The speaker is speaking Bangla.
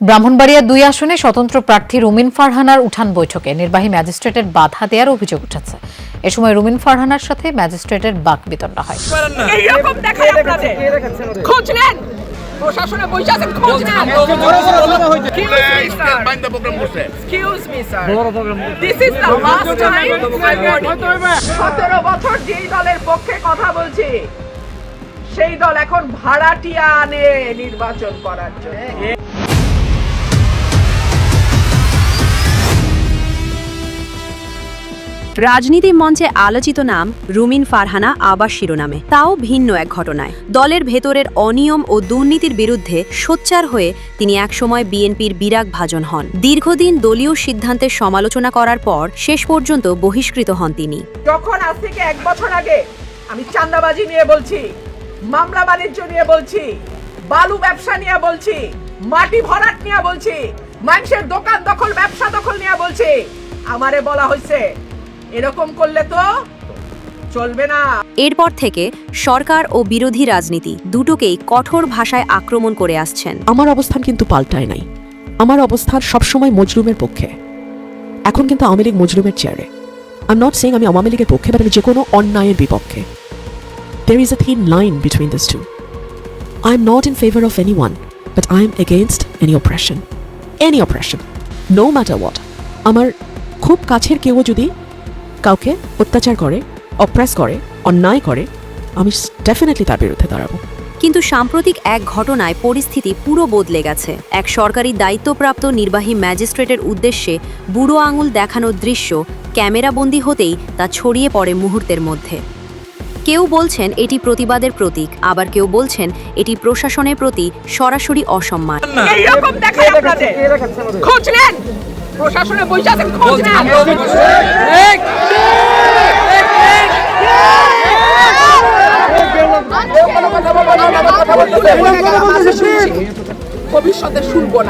ব্রাহ্মণবাড়িয়া দুই আসনে স্বতন্ত্র প্রার্থী রুমিন ফারহানার উঠান বৈঠকে নির্বাহী ম্যাজিস্ট্রেটের বাধা দেওয়ার অভিযোগ উঠেছে এ সময় রুমিন ফারহানার সাথে ম্যাজিস্ট্রেটের বাক বিতণ্ডা হয় এইরকম দেখায় আপনাদের খোঁজ নেন প্রশাসনে বসে আছেন খোঁজ নেন Bind the program করছে Excuse me, sir. This is the last time সতেরো বছর যেই দলের পক্ষে কথা বলছি সেই দল এখন ভাড়াটিয়া আনে নির্বাচন করার জন্য রাজনীতি মঞ্চে আলোচিত নাম রুমিন ফারহানা আবার শিরোনামে। তাও ভিন্ন এক ঘটনায়। দলের ভেতরের অনিয়ম ও দুর্নীতির বিরুদ্ধে সোচ্চার হয়ে তিনি একসময় বিএনপির বিরাগ ভাজন হন। দীর্ঘদিন দলীয় সিদ্ধান্তের সমালোচনা করার পর শেষ পর্যন্ত বহিষ্কৃত হন তিনি। যখন আজ থেকে এক বছর আগে আমি চাঁদাবাজি নিয়ে বলছি, মামলা বাণিজ্য নিয়ে বলছি, বালু ব্যবসা নিয়ে বলছি, মাটি ভরাট নিয়ে বলছি, মানুষের দোকান দখল, ব্যবসা দখল নিয়ে বলছি, আমারে বলা হয়েছে এরকম করলে তো চলবে না। এরপর থেকে সরকার ও বিরোধী রাজনীতি দুটোকেই কঠোর ভাষায় আক্রমণ করে আসছেন। আমার অবস্থান কিন্তু পাল্টায় নাই। আমার অবস্থান সবসময় মজলুমের পক্ষে। এখন কিন্তু আওয়ামী লীগ মজলুমের চেয়ারে আই নট সেইং আমি আওয়ামী লীগের পক্ষে বাট আমি যে কোনো অন্যায়ের বিপক্ষে। There is a thin line between these two I am not in favour of any one but I am against any operation any operation no matter what আমার খুব কাছের কেউ যদি কাউকে অত্যাচার করে অপ্রেস করে অন্যায় করে আমি ডেফিনেটলি তার বিরুদ্ধে দাঁড়াবো। কিন্তু সাম্প্রতিক এক ঘটনায় পরিস্থিতি পুরো বদলে গেছে। এক সরকারি দায়িত্বপ্রাপ্ত নির্বাহী ম্যাজিস্ট্রেটের উদ্দেশ্যে বুড়ো আঙুল দেখানোর দৃশ্য ক্যামেরাবন্দি হতেই তা ছড়িয়ে পড়ে মুহূর্তের মধ্যে। কেউ বলছেন এটি প্রতিবাদের প্রতীক আবার কেউ বলছেন এটি প্রশাসনের প্রতি সরাসরি অসম্মান। প্রশাসনে বসে আছেন খোঁজ নেন ভবিষ্যতে শুনব না।